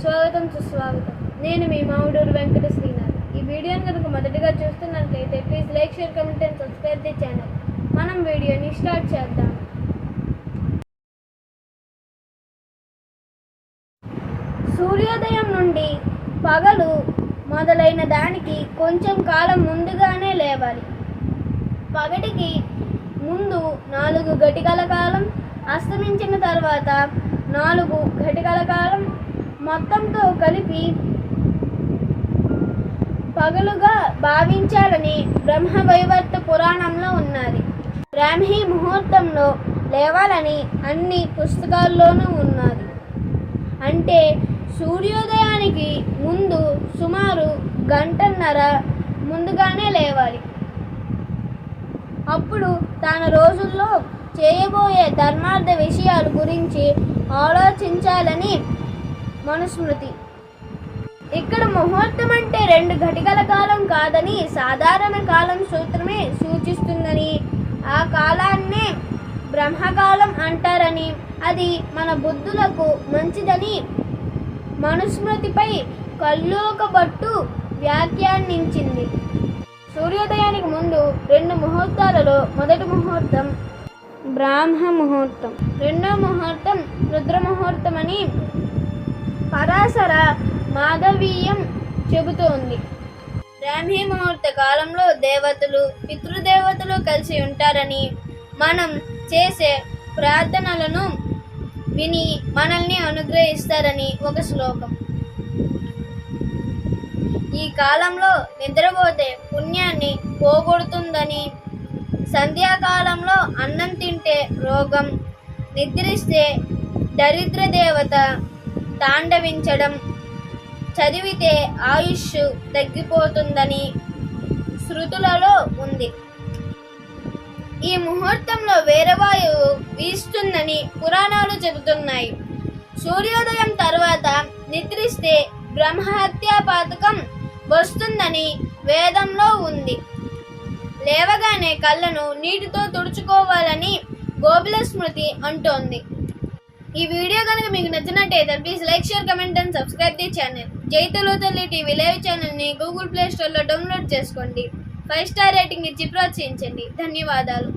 స్వాగతం సుస్వాగతం. నేను మీ మామిడూరు వెంకట శ్రీనాథ్. ఈ వీడియోని కనుక మొదటిగా చూస్తున్నట్లయితే please like share comment and subscribe the channel మనం వీడియోని స్టార్ట్ చేద్దాం. సూర్యోదయం నుండి పగలు మొదలైన దానికి కొంచెం కాలం ముందుగానే లేవాలి. పగటికి ముందు నాలుగు గటికల కాలం అస్తమించిన తర్వాత నాలుగు గటికల కాలం మొత్తంతో కలిపి పగలుగా భావించాలని బ్రహ్మవైవర్త పురాణంలో ఉన్నది. బ్రాహ్మీ ముహూర్తంలో లేవాలని అన్ని పుస్తకాల్లోనూ ఉన్నది. అంటే సూర్యోదయానికి ముందు సుమారు గంటన్నర ముందుగానే లేవాలి. అప్పుడు తన రోజుల్లో చేయబోయే ధర్మార్థ విషయాల గురించి ఆలోచించాలని మనుస్మృతి. ఇక్కడ ముహూర్తం అంటే రెండు ఘటికల కాలం కాదని సాధారణ కాలం సూత్రమే సూచిస్తుందని. ఆ కాలాన్నే బ్రహ్మకాలం అంటారని అది మన బుద్ధులకు మంచిదని మనుస్మృతిపై కల్లోకబట్టు వ్యాఖ్యానించింది. సూర్యోదయానికి ముందు రెండు ముహూర్తాలలో మొదటి ముహూర్తం బ్రాహ్మ ముహూర్తం రెండో ముహూర్తం రుద్ర ముహూర్తం అని పరాశర మాధవీయం చెబుతోంది. బ్రాహ్మీ ముహూర్త కాలంలో దేవతలు పితృదేవతలు కలిసి ఉంటారని మనం చేసే ప్రార్థనలను విని మనల్ని అనుగ్రహిస్తారని ఒక శ్లోకం. ఈ కాలంలో నిద్రపోతే పుణ్యాన్ని పోగొడుతుందని సంధ్యాకాలంలో అన్నం తింటే రోగం నిద్రిస్తే దరిద్ర దేవత తాండవించడం చదివితే ఆయుష్ తగ్గిపోతుందని శృతులలో ఉంది. ఈ ముహూర్తంలో వీరవాయువు వీస్తుందని పురాణాలు చెబుతున్నాయి. సూర్యోదయం తర్వాత నిద్రిస్తే బ్రహ్మహత్యా పాతకం వస్తుందని వేదంలో ఉంది. లేవగానే కళ్ళను నీటితో తుడుచుకోవాలని గోబుల స్మృతి అంటోంది. ఈ వీడియో కనుక మీకు నచ్చినట్టయితే please like share comment and subscribe the channel Jai Talli TV live ఛానల్ని గూగుల్ ప్లే స్టోర్లో డౌన్లోడ్ చేసుకోండి. ఫైవ్ స్టార్ రేటింగ్ ఇచ్చి ప్రోత్సహించండి. ధన్యవాదాలు.